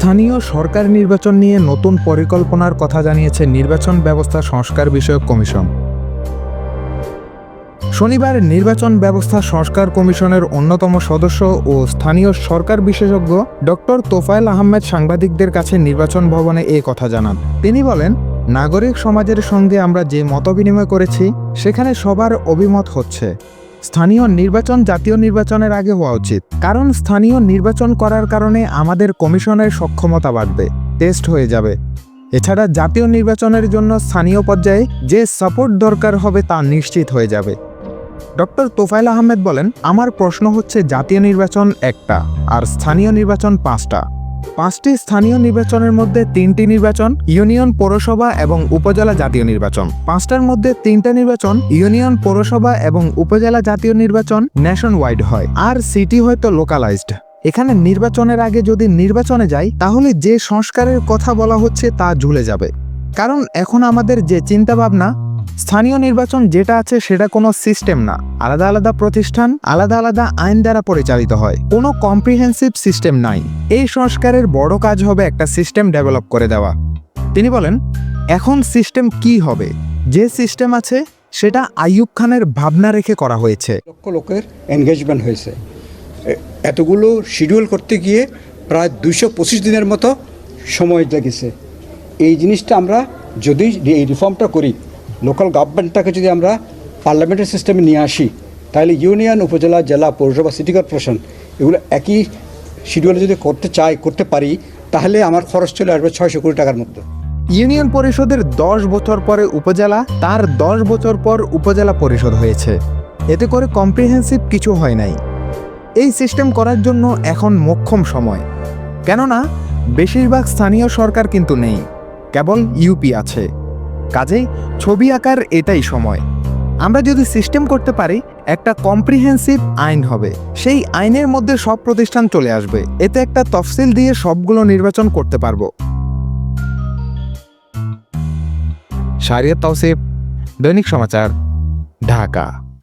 স্থানীয় সরকার নির্বাচন নিয়ে নতুন পরিকল্পনার কথা জানিয়েছে নির্বাচন ব্যবস্থা সংস্কার বিষয়ক কমিশন। শনিবার নির্বাচন ব্যবস্থা সংস্কার কমিশনের অন্যতম সদস্য ও স্থানীয় সরকার বিশেষজ্ঞ ডক্টর তোফায়েল আহমেদ সাংবাদিকদের কাছে নির্বাচন ভবনে এ কথা জানান। তিনি বলেন, নাগরিক সমাজের সঙ্গে আমরা যে মতবিনিময় করেছি, সেখানে সবার অভিমত হচ্ছে। স্থানীয় নির্বাচন জাতীয় নির্বাচনের আগে হওয়া উচিত। কারণ স্থানীয় নির্বাচন করার কারণে আমাদের কমিশনের সক্ষমতা বাড়বে, টেস্ট হয়ে যাবে। এছাড়া জাতীয় নির্বাচনের জন্য স্থানীয় পর্যায়ে যে সাপোর্ট দরকার হবে তা নিশ্চিত হয়ে যাবে। ডক্টর তোফায়েল আহমেদ বলেন, আমার প্রশ্ন হচ্ছে জাতীয় নির্বাচন একটা আর স্থানীয় নির্বাচন পাঁচটা। পাঁচটি স্থানীয় নির্বাচনের মধ্যে তিনটি নির্বাচন, ইউনিয়ন পৌরসভা এবং উপজেলা জাতীয় নির্বাচন। পাঁচটার মধ্যে তিনটা নির্বাচন, ইউনিয়ন পৌরসভা এবং উপজেলা জাতীয় নির্বাচন ন্যাশন ওয়াইড হয়। আর সিটি হয়তো লোকালাইজড এখানে নির্বাচনের আগে যদি নির্বাচনে যাই, তাহলে যে সংস্কারের কথা বলা হচ্ছে তা ঝুলে যাবে। কারণ এখন আমাদের যে চিন্তাভাবনা স্থানীয় নির্বাচন যেটা আছে সেটা কোনো সিস্টেম না। আলাদা আলাদা প্রতিষ্ঠান, আলাদা আলাদা আইন দ্বারা পরিচালিত হয়। কোনো কম্প্রিহেন্সিভ সিস্টেম নাই। এই সংস্কারের বড় কাজ হবে একটা সিস্টেম ডেভেলপ করে দেওয়া। তিনি বলেন, এখন সিস্টেম কি হবে? যে সিস্টেম আছে, সেটা আইয়ুব খানের ভাবনা রেখে করা হয়েছে। লক্ষ লোকের এনগেজমেন্ট হয়েছে। এতগুলো শিডিউল করতে গিয়ে প্রায় দুইশো পঁচিশ দিনের মতো সময় লেগেছে এই জিনিসটা আমরা যদি এই রিফর্মটা করি লোকাল গভর্নমেন্টটাকে যদি আমরা পার্লামেন্টের সিস্টেমে নিয়ে আসি, তাহলে ইউনিয়ন, উপজেলা, জেলা, পৌরসভা সিটি কর্পোরেশন এগুলো একই শিডিউলে যদি করতে চাই, করতে পারি, তাহলে আমার খরচ চলে আসবে ছয়শো কোটি টাকার মধ্যে। ইউনিয়ন পরিষদের দশ বছর পরে উপজেলা, তার দশ বছর পর উপজেলা পরিষদ হয়েছে। এতে করে কম্প্রিহেন্সিভ কিছু হয় নাই। এই সিস্টেম করার জন্য এখন মোক্ষম সময়। কেননা, বেশিরভাগ স্থানীয় সরকার কিন্তু নেই। কেবল ইউপি আছে। কাজেই ছবি আঁকার এটাই সময়। আমরা যদি সিস্টেম করতে পারি, একটা কম্প্রিহেন্সিভ আইন হবে। সেই আইনের মধ্যে সব প্রতিষ্ঠান চলে আসবে। এতে একটা তফসিল দিয়ে সবগুলো নির্বাচন করতে পারব। শারিয়া তৌসিফ দৈনিক সমাচার, ঢাকা।